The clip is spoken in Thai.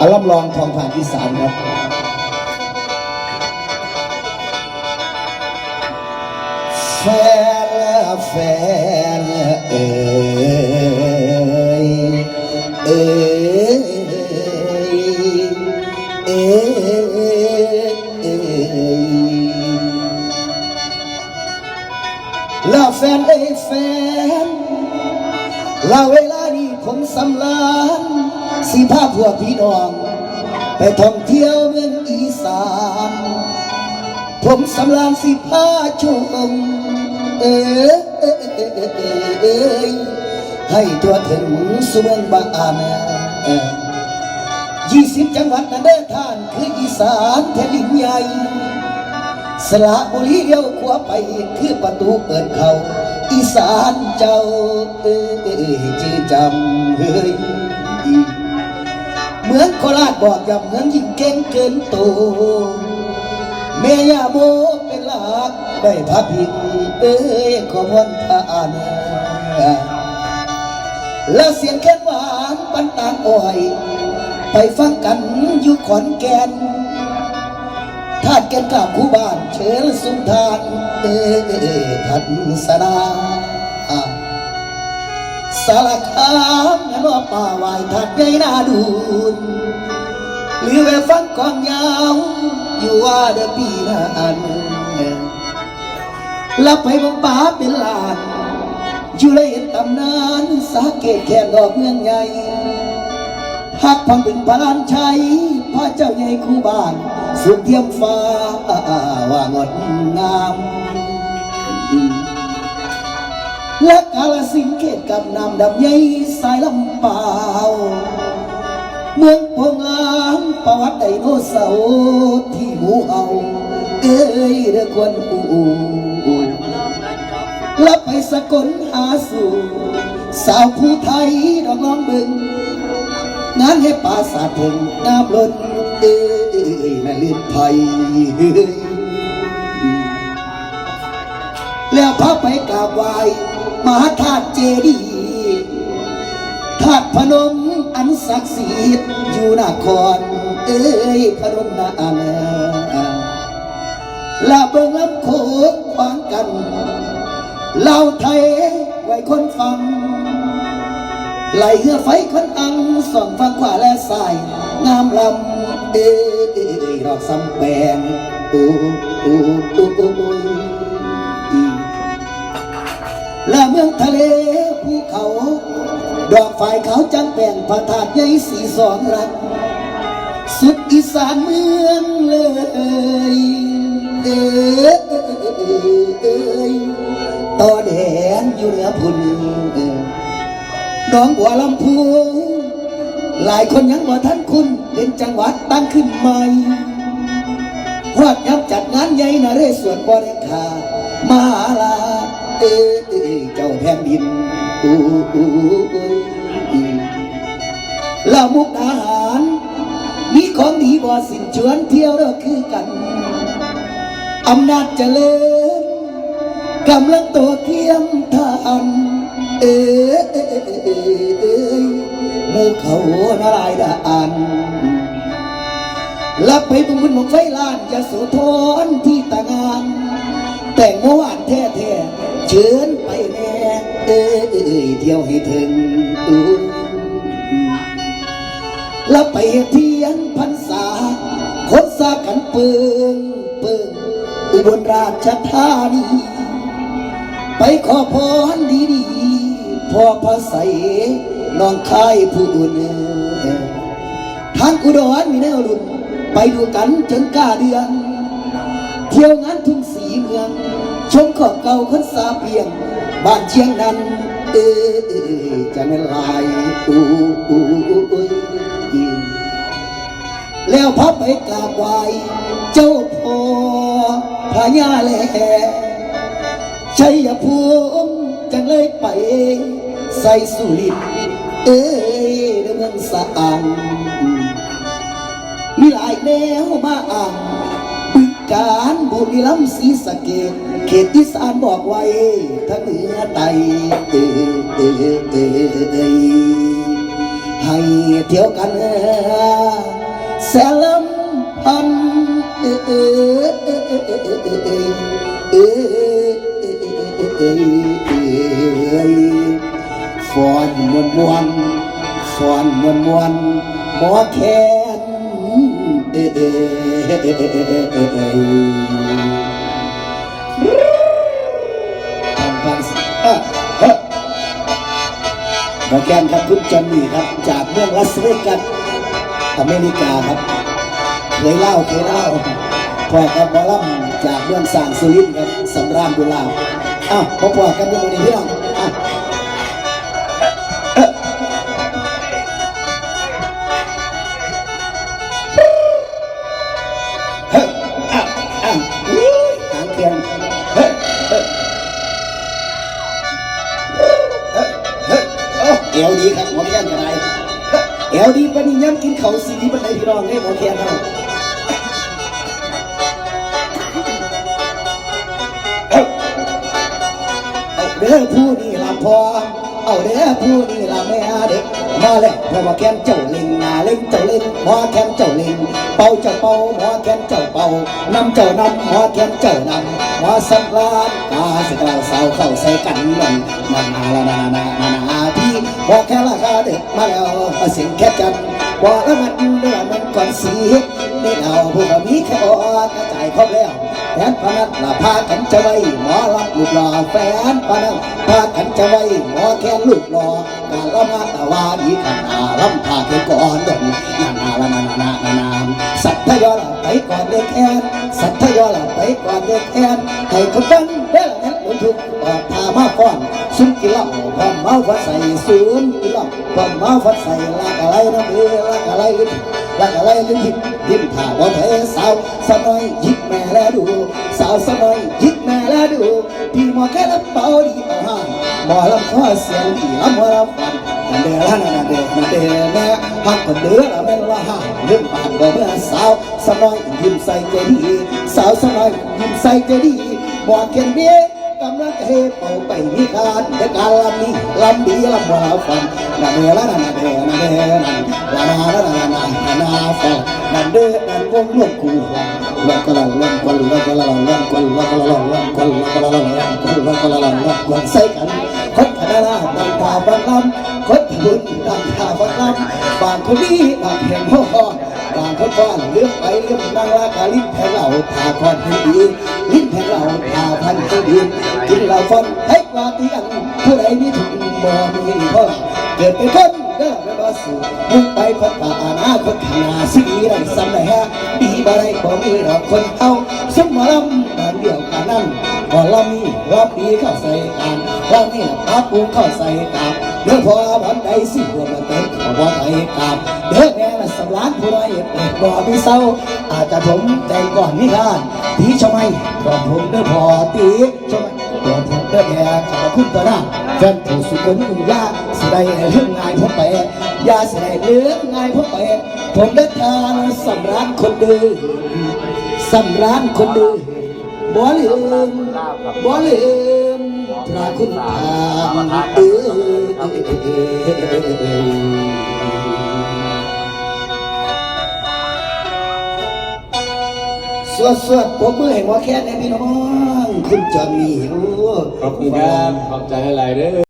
อาล่ำลองทองผ่านอีสานครับแฟนละแฟน ลานี้ผมสำลานสิพาพวกพี่น้อง ไปท่องเที่ยวเมืองอีสาน ผมสำรานสิพาชมเอ้ยเอ้ยเอ้ให้ตัวถึงสุเมืองบานยี่สิบจังหวัดนั้นเด้ท่านคืออีสานแผ่นดินใหญ่ สระบุรีเดียวขวาไปคือประตูเปิดเขา อีสานเจ้าเอ้ยจื้อจำเฮ้ยเหมือนโคราชบอกกับเมืองยิ่งเก่งเกินโตวเมียาโมเป็นหลักได้พระพิงเอ้ยขอพรทานแล้วเสียงแค้นหวานปันตางอ้อย ไปฟังกันอยู่ขอนแก่น ทาดแก่นกับคู่บ้าน เชิญสุนทานเอทันสนาสารคามแม่นว่าป่าไหวายถัดใหญ่นาดูนหรือแวฟังกองยาวอยู่ว่าเดปีนานลับไปบังป่าเป็นลานอยู่เลยเห็นตำนานสาเกตแค่ดอกเมืองใหญ่หักพังเป็นพลานชัยพระเจ้าใหญ่คู่บ้าน สุดเทียมฟ้าว่างดงาม และกาลสินเขตกับน้ำดำใหญ่สายลำเปล่า เมืองพวงลางประวัติไดโนเสาร์ที่หูเห่าเอ้ยเรือควรอูและไปสกลหาสู่ สาวผู้ไทยดอกน้องบึง งานให้ป่าสาถึงน้ำล้น เอ้ยแม่ลื่นไทยแล้วพาไปกราบไหว้มหาธาตุเจดีย์ธาตุพนมอันศักดิ์สิทธิ์อยู่นครเอ้ยพนมนาอาลาเบิงลำโขงขวางกันเล่าไทยไว้คนฟัง ไหลเหือไฟคนอังส่องฟังขวาและซ้ายงามลำเอ้ยรอกซ้ำแปลงโอ้โอ้โอ้โอ้โอและเมืองทะเลภูเขา ดอกฝ่ายขาวจังแป่งพระธาตุใหญ่สีสองรัก สุดอีสานเมือง น้องบัวลำพูหลายคนยังบ่ท่านคุณเป็นจังหวัดตั้งขึ้นใหม่ฮอดยับจัดงานใหญ่นะเรศวรบริคามหาลาเอเอเจ้าแผ่นดินอู้อู้อู้อู้ลามุกอาหาร มีของดีบ่สิ้นชวนเที่ยวเด้อคือกัน อำนาจเจริญกำลังโตเทียมทัน เอ้ยเอเอมูเขานารายดาอันลับไปบุญบุญหมกไฟล้านยาโสธรที่ตางาน แต่งเมื่อวานแท้แท้ๆเชิญไปแม่เอ้ยเอเที่ยวให้ถึงอู้ลับไปเทียนพรรษาคนสากันเปิงเปิงอุบลราชธานีไปขอพรดีๆ พ่อพระใสน้องคายผู้อื่นทางอุดรมีแนวรุ่น ไปดูกันจนกล้าเดือน เที่ยวงานทุ่งสีเมือง ชมขอบเก่าคนสาเปียง บ้านเชียงนั้น เอ้ยจะไม่ลายอู้อู้อู้อีแล้วพับไปกราบไหวเจ้าพ่อพญาแลชัยภูมิจังเลยไป ใสสุริตเอ้ยเดืองสะอังมีหลายแนวมาอ่านปึการบุรีลัมซีสะเกดเขตอีสานบอกไว้ทั้งเหนือไตเอเอเอเอให้เที่ยวกันแสลมพันเอเอเอเอเอเวนมวนฟอนมวนมวนหมอแคนเออเอเอเออเออเอเออฟังหมอแกนครับคุณจอนนี่ครับ จากเมืองลาสเวกัสอเมริกาครับเคยเล่าเคยเล่าพอกับหมอลำจากเมืองสางสุรินครับสำราญบุรีอ้าวพอพอกันยังไงพี่น้อง อ้าเอวดีครับหมอแคนกระไรเอวดีปานนี้ย้ำกินเขาสีดีปานไดพี่น้องเนี่ยหมอแคนเนาะเอาเอาเด้อผู้นี่ลำพอเอาเด้อผู้นี่ลำแม่เด็กมาแล้วพอหมอแคนเจ้าเล่ง เล่งเจ้าเล่งหมอแคนเจ้าเล่งเป่าเจ้าเป่าหมอแคนเจ้าเป่านำเจ้านำหมอแคนเจ้านำหมอสำราญกาสกาวสาวเข้าใส่กันนั่นนานาละนานานานาพี่บอแค่ราคาเด็กมาแล้วมาสิงแค่จันบอกแล้วมันเดือมันก่อนสีนี่เราผู้มีแค่ออกกระจายครบแล้ว แฟนพนัดละพากันจะไว้หมอรับลูกหล่อแฟนพนัดพากันจะไว้หมอแค่ลูกหล่อการละมาตะวาดีกันอาลำพาเธอก่อนดงนานาละนานานานานาสัตยยอละไปก่อนเด็กแอนสัตยยอละไปก่อนเด็กแอนให้คนฟังเด้อแอนบนทุกออกพามาก่อนซุ่มกินเหล้าพร้อมเมาฟัดใส่ศูนกินเหล้าพร้อมเมาฟัดใส่ลากอะไรน้ำเอลากอะไรลิ้นลากอะไรลิ้นหิบยิ้มถ่าบ่เพสาวสน้อยยิกแม่แล้วดูาวสมอยยิกแม่ละดูพี่หมอแค่ละเป่าดีเอาห้าหมอลำขอเสียงดีลำหมอลำฟันนันเดละนันเดนันเดแม่หักคนเดือละแม่นละห้าเรื่องปากบ่เมื่อสาวสมอยยิ้มใส่ใจดี สาวสมอยยิ้มใส่ใจดีหมอแค่เนี้ย กำลังเทเป่าไปมีการเดกาลำนี้ลำดีลำบ่าฟันนาเดละนาเดนาเดนันลานาละนานานานาฟังนันเดนันวงลวงคูลอกกลังลอกกะลังลอกกะลังลอกกะลังลอกกะลังลอกกะลังลอกกะลังลอกกะลังลอกกะลังลอกกะลังใส่กันคนพนาดังทาบังลำคนบุญดังทาบังลำบางคนนี้บางเห็นพ่อ บางคนก้อนเลื่อกไปเลื่อกนางลากาลิ้นแทงเหล่าทาคอนให้ดีลิ้นแทงเหล่าทาพันให้ดีกินเหล้าฟอนให้กว่าเตียงผู้ใดมีถุงบ่มีพ่อเกิดเป็นคนเด้อไม่บ่สู่มุ่งไปพัฒนาอนาคตข้างหน้าสิไรซ้ำไหนฮะดีบ่ได้บ่มีดอกคนเอาสมหมอลำบ้านเดียวกันนั่นบ่ลำนี้รอบปีเข้าใส่กันรอบนี้ปาปูเข้าใส่กับเด้อพอวันใดสิหัวมันเต็มขอบ่ไทยกับเด้อ แม่ละสำล้านผู้ใดเปิดบ่มีเศร้า อาจจะผมแต่งก่อนนิทานพี่ชมัยก่อนผมเด้อพอตีชมัยตัวผมเด้อแม่ขอบคุณตัวหน้าแฟนผู้สุขคนหนึ่งยาสิได้เรื่องง่ายผมไปยาสิได้เรื่องง่ายผมไปผมได้ทานสำรานคนดื้อสำรานคนดื้อบ่ลืมบ่ลืมพระคุณทานเอ สวดสวดผมมือให้หมอแค่ในพี่น้อง คุณจอนนี่โอ้ขอบคุณครับขอบใจหลายๆเด้อ